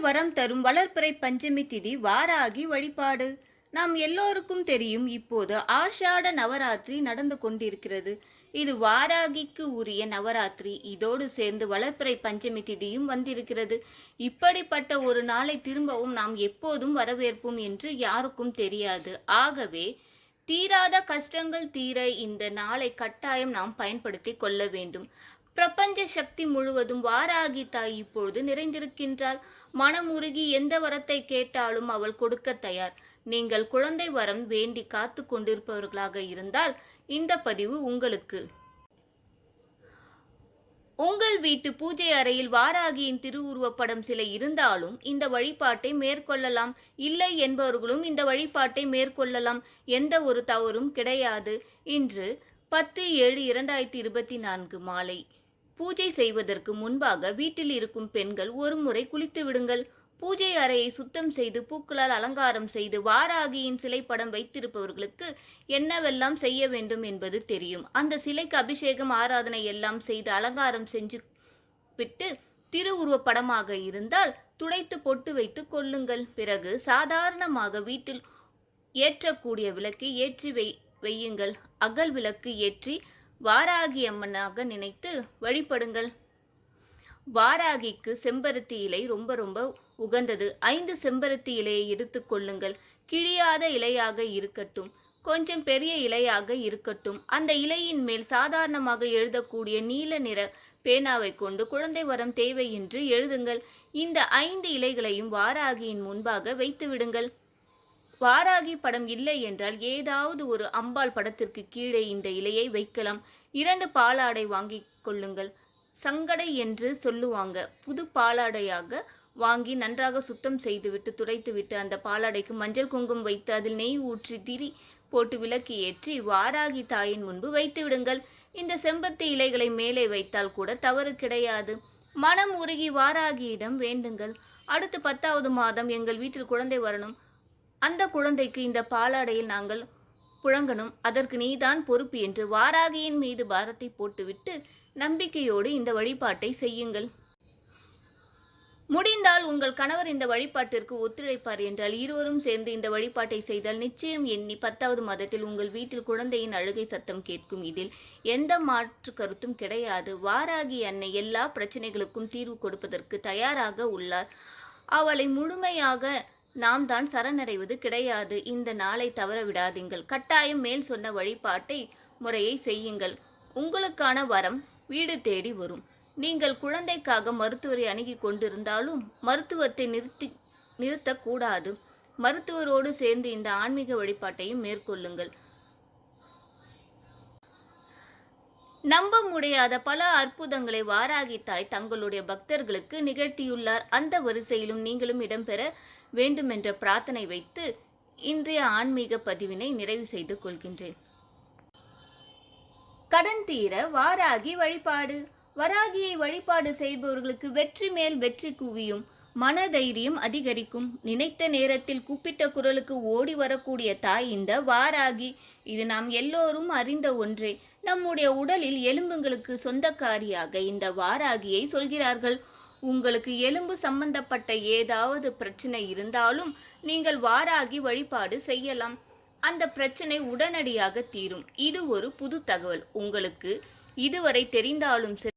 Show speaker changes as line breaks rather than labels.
வரம் தரும் வளர்ப்பிறை பஞ்சமி திதி வாராகி வழிபாடு. நாம் எல்லோருக்கும் தெரியும் இப்போது ஆஷாட நவராத்திரி நடந்து கொண்டிருக்கிறது. இது வாராகிக்கு உரிய நவராத்திரி. இதோடு சேர்ந்து வளர்ப்பிறை பஞ்சமி திதியும் வந்திருக்கிறது. இப்படிப்பட்ட ஒரு நாளை திரும்பவும் நாம் எப்போதும் வரவேற்போம் என்று யாருக்கும் தெரியாது. ஆகவே தீராத கஷ்டங்கள் தீர இந்த நாளை கட்டாயம் நாம் பயன்படுத்தி கொள்ள வேண்டும். பிரபஞ்ச சக்தி முழுவதும் வாராகி தாய் இப்பொழுது நிறைந்திருக்கின்றாள். மனமுருகி எந்த வரத்தை கேட்டாலும் அவள் கொடுக்க தயார். நீங்கள் குழந்தை வரம் வேண்டி காத்து கொண்டிருப்பவர்களாக இருந்தால் இந்த பதிவு உங்களுக்கு. உங்கள் வீட்டு பூஜை அறையில் வாராகியின் திருவுருவப்படம் சில இருந்தாலும் இந்த வழிபாட்டை மேற்கொள்ளலாம். இல்லை என்பவர்களும் இந்த வழிபாட்டை மேற்கொள்ளலாம். எந்த ஒரு தவறும் கிடையாது. இன்று பத்து ஏழு இரண்டாயிரத்தி இருபத்தி நான்கு மாலை. பூஜை செய்வதற்கு முன்பாக வீட்டில் இருக்கும் பெண்கள் ஒரு முறை குளித்து விடுங்கள். பூஜை அறையை சுத்தம் செய்து பூக்களால் அலங்காரம் செய்து வாராகியின் சிலை படம் வைத்திருப்பவர்களுக்கு என்னவெல்லாம் செய்ய வேண்டும் என்பது தெரியும். அந்த சிலைக்கு அபிஷேகம் ஆராதனை எல்லாம் செய்து அலங்காரம் செஞ்சு விட்டு திருவுருவப் படமாக இருந்தால் துடைத்து பொட்டு வைத்து கொள்ளுங்கள். பிறகு சாதாரணமாக வீட்டில் ஏற்றக்கூடிய விளக்கை ஏற்றி வை வையுங்கள். அகல் விளக்கு ஏற்றி வாராகி அம்மனாக நினைத்து வழிபடுங்கள். வாராகிக்கு செம்பருத்தி இலை ரொம்ப ரொம்ப உகந்தது. ஐந்து செம்பருத்தி இலையை எடுத்து கொள்ளுங்கள். கிழியாத இலையாக இருக்கட்டும். கொஞ்சம் பெரிய இலையாக இருக்கட்டும். அந்த இலையின் மேல் சாதாரணமாக எழுதக்கூடிய நீல நிற பேனாவை கொண்டு குழந்தை வரம் தேவை என்று எழுதுங்கள். இந்த ஐந்து இலைகளையும் வாராகியின் முன்பாக வைத்து விடுங்கள் வாராகி படம் இல்லை என்றால் ஏதாவது ஒரு அம்பாள் படத்திற்கு கீழே இந்த இலையை வைக்கலாம். இரண்டு பாலாடை வாங்கி கொள்ளுங்கள். சங்கடை என்று சொல்லுவாங்க. புது பாலாடையாக வாங்கி நன்றாக சுத்தம் செய்துவிட்டு துடைத்துவிட்டு அந்த பாலாடைக்கு மஞ்சள் குங்குமம் வைத்து அதில் நெய் ஊற்றி திரி போட்டு விளக்கு ஏற்றி வாராகி தாயின் முன்பு வைத்து விடுங்கள். இந்த செம்பத்து இலைகளை மேலே வைத்தால் கூட தவறு கிடையாது. மனம் உருகி வாராகியிடம் வேண்டுங்கள். அடுத்து பத்தாவது மாதம் எங்கள் வீட்டில் குழந்தை வரணும். அந்த குழந்தைக்கு இந்த பாலாடையில் நாங்கள் புழங்கணும். அதற்கு நீதான் பொறுப்பு என்று வாராகியின் மீது பாரத்தை போட்டுவிட்டு நம்பிக்கையோடு இந்த வழிபாட்டை செய்யுங்கள். முடிந்தால் உங்கள் கணவர் இந்த வழிபாட்டிற்கு ஒத்துழைப்பார் என்றால் இருவரும் சேர்ந்து இந்த வழிபாட்டை செய்தால் நிச்சயம் எண்ணி பத்தாவது மாதத்தில் உங்கள் வீட்டில் குழந்தையின் அழுகை சத்தம் கேட்கும். இதில் எந்த மாற்று கருத்தும் கிடையாது. வாராகி அன்னை எல்லா பிரச்சனைகளுக்கும் தீர்வு கொடுப்பதற்கு தயாராக உள்ளார். அவளை முழுமையாக நாம் தான் சரணடைவது கிடையாது. இந்த நாளை தவற விடாதீங்கள் கட்டாயம் மேல் சொன்ன வழிபாட்டை முறையை செய்யுங்கள். உங்களுக்கான வரம் வீடு தேடி வரும். நீங்கள் குழந்தைக்காக மருத்துவரை அணுகி கொண்டிருந்தாலும் மருத்துவத்தை நிறுத்தி நிறுத்தக்கூடாது. மருத்துவரோடு சேர்ந்து இந்த ஆன்மீக வழிபாட்டையும் மேற்கொள்ளுங்கள். நம்ப முடியாத பல அற்புதங்களை வாராகி தாய் தங்களுடைய பக்தர்களுக்கு நிகழ்த்தியுள்ளார். அந்த வரிசையிலும் நீங்களும் இடம்பெற வேண்டுமென்ற பிரார்த்தனை வைத்து இன்றைய ஆன்மீக பதிவினை நிறைவு செய்து கொள்கின்றேன். கடன் தீர வாராகி வழிபாடு. வராகியை வழிபாடு செய்பவர்களுக்கு வெற்றி மேல் வெற்றி குவியும். மனதைரியம் அதிகரிக்கும். நினைத்த நேரத்தில் கூப்பிட்ட குரலுக்கு ஓடி வரக்கூடிய தாய் இந்த வாராகி. இது நாம் எல்லோரும் அறிந்த ஒன்றே. நம்முடைய உடலில் எலும்புங்களுக்கு சொந்தக்காரியாக இந்த வாராகியை சொல்கிறார்கள். உங்களுக்கு எலும்பு சம்பந்தப்பட்ட ஏதாவது பிரச்சனை இருந்தாலும் நீங்கள் வாராகி வழிபாடு செய்யலாம். அந்த பிரச்சனை உடனடியாக தீரும். இது ஒரு புது தகவல். உங்களுக்கு இதுவரை தெரிந்தாலும் சரி.